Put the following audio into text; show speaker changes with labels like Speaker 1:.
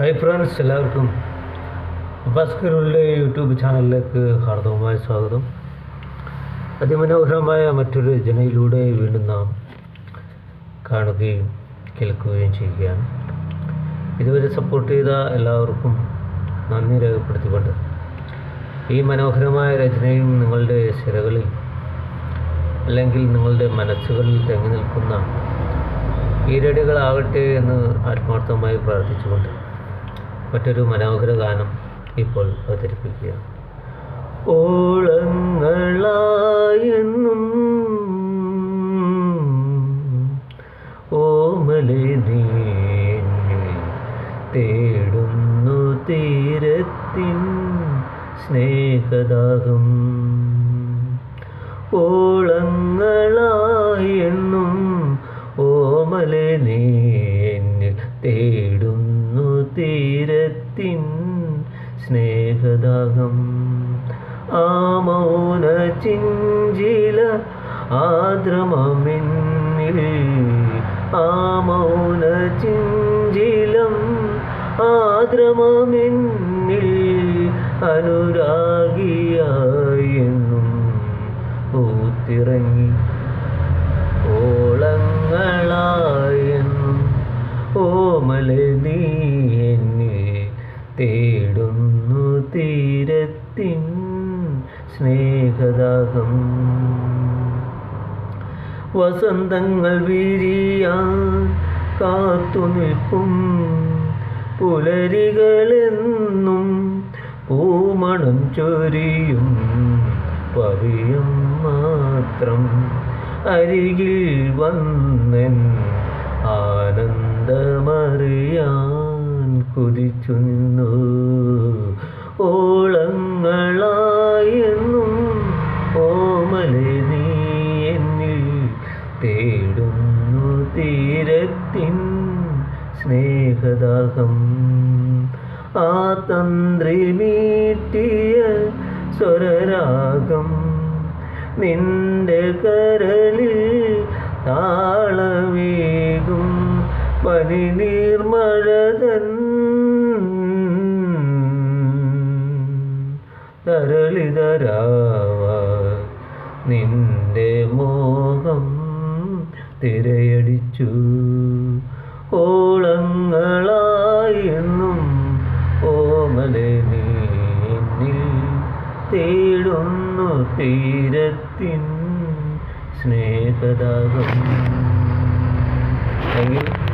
Speaker 1: Hi friends എല്ലാവർക്കും ഭാസ്കറുടെ YouTube ചാനലിലേക്ക് ഹാർദവമായ സ്വാഗതം. അതിമനോഹരമായ മറ്റൊരു രചനയിലൂടെ വീണ്ടും നാം കാണുകയും കേൾക്കുകയും ചെയ്യുകയാണ്. ഇതുവരെ സപ്പോർട്ട് ചെയ്ത എല്ലാവർക്കും നന്ദി രേഖപ്പെടുത്തിക്കൊണ്ട് ഈ മനോഹരമായ രചനയും നിങ്ങളുടെ സിരകളിൽ അല്ലെങ്കിൽ നിങ്ങളുടെ മനസ്സുകളിൽ തെങ്ങി നിൽക്കുന്ന ഈരടികളാകട്ടെ എന്ന് ആത്മാർത്ഥമായി പ്രാർത്ഥിച്ചുകൊണ്ട് മറ്റൊരു മനോഹര ഗാനം ഇപ്പോൾ അവതരിപ്പിക്കുക. ഓളങ്ങളായെന്നും ഓമലെ നീ തേടുന്നു തീരത്തിൻ സ്നേഹദാഹം. ഓളങ്ങളായെന്നും ഓമലെ നീ തീരത്തിൻ സ്നേഹദാഹം. ആ മൗന ചിഞ്ചില ആദ്രമമെന്നിൽ. ആ മൗന ചിഞ്ചിലം ആദ്രമമെന്നിൽ അനുരാഗിയായെന്നും ഊത്തിറങ്ങി ഓളങ്ങളായെന്നും ഓമലെ നീ തേടുന്നു തീരത്തിൻ സ്നേഹദാഹം. വസന്തങ്ങൾ വിരിയാൻ കാത്തു നിൽക്കും. പുലരികളെന്നും പൂമണം ചൊരിയും. പവിയും മാത്രം അരികിൽ വന്നൻ ആനന്ദമറിയാൻ കുതിച്ചു നിന്നു ഓളങ്ങളായെന്നും ഓമലെ നീ എന്നിൽ തേടുന്നു തീരത്തിൻ സ്നേഹദാഹം. ആ തന്ത്രി മീട്ടിയ സ്വരരാഗം നിന്റെ കരളിൽ താളമേകും. പനി നീർമഴതൻ തരളിതരാവ നിന്റെ മോഹം തിരയടിച്ചു. ഓളങ്ങളായെന്നും ഓമലെ നീ എന്നിൽ തേടുന്നു തീരത്തിൻ സ്നേഹദാഹം. Thank you